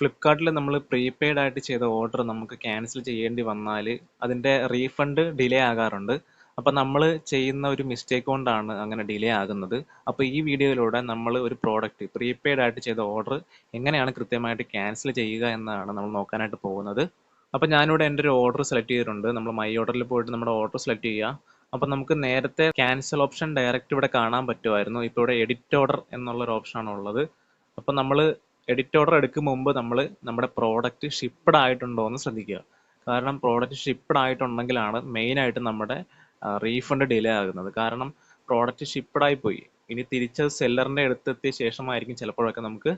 ഫ്ലിപ്കാർട്ടിൽ നമ്മൾ പ്രീപെയ്ഡ് ആയിട്ട് ചെയ്ത ഓർഡർ നമുക്ക് ക്യാൻസൽ ചെയ്യേണ്ടി വന്നാൽ അതിന്റെ റീഫണ്ട് ഡിലേ ആകാറുണ്ട്. അപ്പോൾ നമ്മൾ ചെയ്യുന്ന ഒരു മിസ്റ്റേക്ക് കൊണ്ടാണ് അങ്ങനെ ഡിലേ ആകുന്നത്. അപ്പോൾ ഈ വീഡിയോയിലൂടെ നമ്മൾ ഒരു പ്രോഡക്റ്റ് പ്രീപെയ്ഡ് ആയിട്ട് ചെയ്ത ഓർഡർ എങ്ങനെയാണ് കൃത്യമായിട്ട് ക്യാൻസൽ ചെയ്യുക എന്നാണ് നമ്മൾ നോക്കാനായിട്ട് പോകുന്നത്. അപ്പോൾ ഞാനിവിടെ എന്റെ ഒരു ഓർഡർ സെലക്ട് ചെയ്തിട്ടുണ്ട്. നമ്മൾ മൈ ഓർഡറിൽ പോയിട്ട് നമ്മുടെ ഓർഡർ സെലക്ട് ചെയ്യുക അപ്പോൾ നമുക്ക് നേരത്തെ ക്യാൻസൽ ഓപ്ഷൻ ഡയറക്റ്റ് ഇവിടെ കാണാൻ പറ്റുമായിരുന്നു. ഇപ്പോൾ ഇവിടെ എഡിറ്റ് ഓർഡർ എന്നുള്ള ഒരു ഓപ്ഷനാണ് ഉള്ളത്. അപ്പോൾ നമ്മൾ എഡിറ്റ് ഓർഡർ എടുക്കും മുമ്പ് നമ്മൾ നമ്മുടെ പ്രോഡക്റ്റ് ഷിപ്പ്ഡ് ആയിട്ടുണ്ടോ എന്ന് ശ്രദ്ധിക്കുക. കാരണം പ്രോഡക്റ്റ് ഷിപ്പ്ഡ് ആയിട്ടുണ്ടെങ്കിലാണ് മെയിനായിട്ട് നമ്മുടെ റീഫണ്ട് ഡിലേ ആകുന്നത്. കാരണം പ്രോഡക്റ്റ് ഷിപ്പ്ഡ് ആയി പോയി. ഇനി തിരിച്ചത് സെല്ലറിന്റെ അടുത്തെത്തിയ ശേഷമായിരിക്കും ചിലപ്പോഴൊക്കെ നമുക്ക്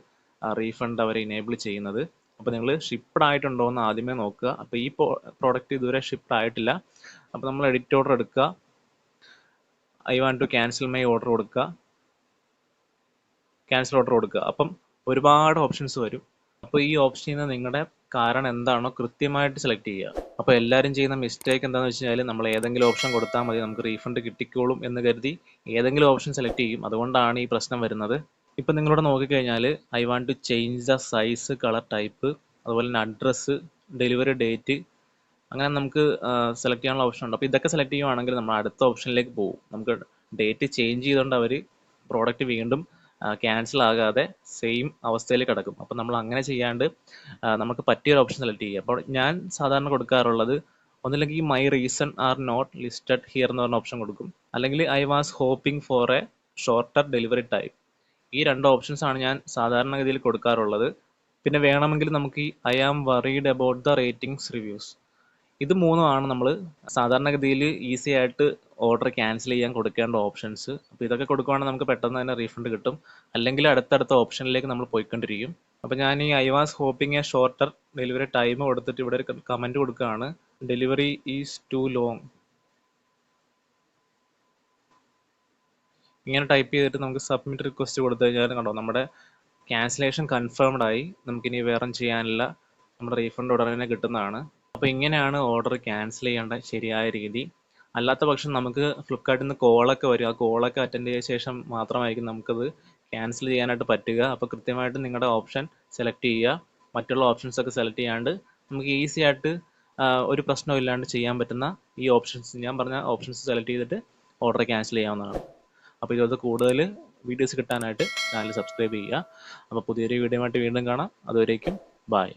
റീഫണ്ട് അവർ ഇനേബിൾ ചെയ്യുന്നത്. അപ്പോൾ നിങ്ങൾ ഷിപ്പ്ഡ് ആയിട്ടുണ്ടോ എന്ന് ആദ്യമേ നോക്കുക. അപ്പോൾ ഈ പ്രോഡക്റ്റ് ഇതുവരെ ഷിപ്പ്ഡ് ആയിട്ടില്ല. അപ്പോൾ നമ്മൾ എഡിറ്റ് ഓർഡർ എടുക്കുക. I want to cancel my order കൊടുക്കുക. ക്യാൻസൽ ഓർഡർ കൊടുക്കുക. അപ്പം ഒരുപാട് ഓപ്ഷൻസ് വരും. അപ്പോൾ ഈ ഓപ്ഷനിൽ നിന്ന് നിങ്ങളുടെ കാരണം എന്താണോ കൃത്യമായിട്ട് സെലക്ട് ചെയ്യുക. അപ്പോൾ എല്ലാവരും ചെയ്യുന്ന മിസ്റ്റേക്ക് എന്താണെന്ന് വെച്ച് കഴിഞ്ഞാൽ നമ്മൾ ഏതെങ്കിലും ഓപ്ഷൻ കൊടുത്താൽ മതി നമുക്ക് റീഫണ്ട് കിട്ടിക്കോളും എന്ന് കരുതി ഏതെങ്കിലും ഓപ്ഷൻ സെലക്ട് ചെയ്യും. അതുകൊണ്ടാണ് ഈ പ്രശ്നം വരുന്നത്. ഇപ്പം നിങ്ങളോട് നോക്കിക്കഴിഞ്ഞാൽ I want to change the size colour type അതുപോലെ തന്നെ അഡ്രസ്സ് ഡെലിവറി ഡേറ്റ് അങ്ങനെ നമുക്ക് സെലക്ട് ചെയ്യാനുള്ള ഓപ്ഷൻ ഉണ്ട്. അപ്പോൾ ഇതൊക്കെ സെലക്ട് ചെയ്യുവാണെങ്കിൽ നമ്മൾ അടുത്ത ഓപ്ഷനിലേക്ക് പോകും. നമുക്ക് ഡേറ്റ് ചേഞ്ച് ചെയ്തുകൊണ്ട് അവർ പ്രോഡക്റ്റ് വീണ്ടും ക്യാൻസൽ ആകാതെ സെയിം അവസ്ഥയിൽ കിടക്കും. അപ്പം നമ്മൾ അങ്ങനെ ചെയ്യാണ്ട് നമുക്ക് പറ്റിയൊരു ഓപ്ഷൻ സെലക്ട് ചെയ്യുക. അപ്പോൾ ഞാൻ സാധാരണ കൊടുക്കാറുള്ളത് ഒന്നില്ലെങ്കിൽ my reason are not listed here എന്ന് പറഞ്ഞ ഓപ്ഷൻ കൊടുക്കും. അല്ലെങ്കിൽ I was hoping for a shorter delivery time ഈ രണ്ട് ഓപ്ഷൻസ് ആണ് ഞാൻ സാധാരണഗതിയിൽ കൊടുക്കാറുള്ളത്. പിന്നെ വേണമെങ്കിൽ നമുക്ക് ഈ I am worried about the ratings reviews ഇത് മൂന്നുമാണ് നമ്മൾ സാധാരണഗതിയിൽ ഈസി ആയിട്ട് ഓർഡർ ക്യാൻസൽ ചെയ്യാൻ കൊടുക്കേണ്ട ഓപ്ഷൻസ് അപ്പോൾ ഇതൊക്കെ കൊടുക്കുവാണെങ്കിൽ നമുക്ക് പെട്ടെന്ന് തന്നെ റീഫണ്ട് കിട്ടും. അല്ലെങ്കിൽ അടുത്തടുത്ത ഓപ്ഷനിലേക്ക് നമ്മൾ പോയിക്കൊണ്ടിരിക്കും. അപ്പോൾ ഞാൻ ഈ I was hoping a shorter delivery time കൊടുത്തിട്ട് ഇവിടെ ഒരു കമന്റ് കൊടുക്കുകയാണ്. ഡെലിവറി ഈസ് ടു ലോങ് ഇങ്ങനെ ടൈപ്പ് ചെയ്തിട്ട് നമുക്ക് സബ്മിറ്റ് റിക്വസ്റ്റ് കൊടുത്തു കഴിഞ്ഞാൽ കണ്ടോ നമ്മുടെ ക്യാൻസലേഷൻ കൺഫേംഡ് ആയി. നമുക്കിനി വേറെ ചെയ്യാനില്ല. നമ്മുടെ റീഫണ്ട് ഉടനെ കിട്ടുന്നതാണ്. അപ്പോൾ ഇങ്ങനെയാണ് ഓർഡർ ക്യാൻസൽ ചെയ്യേണ്ട ശരിയായ രീതി. അല്ലാത്ത പക്ഷം നമുക്ക് ഫ്ലിപ്കാർട്ടിൽ നിന്ന് കോളൊക്കെ വരും. ആ കോളൊക്കെ അറ്റൻഡ് ചെയ്ത ശേഷം മാത്രമായിരിക്കും നമുക്കത് ക്യാൻസൽ ചെയ്യാനായിട്ട് പറ്റുക. അപ്പോൾ കൃത്യമായിട്ട് നിങ്ങളുടെ ഓപ്ഷൻ സെലക്ട് ചെയ്യുക. മറ്റുള്ള ഓപ്ഷൻസ് ഒക്കെ സെലക്ട് ചെയ്യാണ്ട് നമുക്ക് ഈസി ആയിട്ട് ഒരു പ്രശ്നവും ഇല്ലാണ്ട് ചെയ്യാൻ പറ്റുന്ന ഈ ഓപ്ഷൻസ് ഞാൻ പറഞ്ഞ ഓപ്ഷൻസ് സെലക്ട് ചെയ്തിട്ട് ഓർഡർ ക്യാൻസൽ ചെയ്യാവുന്നതാണ്. അപ്പോൾ ഇതുപോലത്തെ കൂടുതൽ വീഡിയോസ് കിട്ടാനായിട്ട് ചാനൽ സബ്സ്ക്രൈബ് ചെയ്യുക. അപ്പോൾ പുതിയൊരു വീഡിയോ ആയിട്ട് വീണ്ടും കാണാം. അതുവരേക്കും ബായ്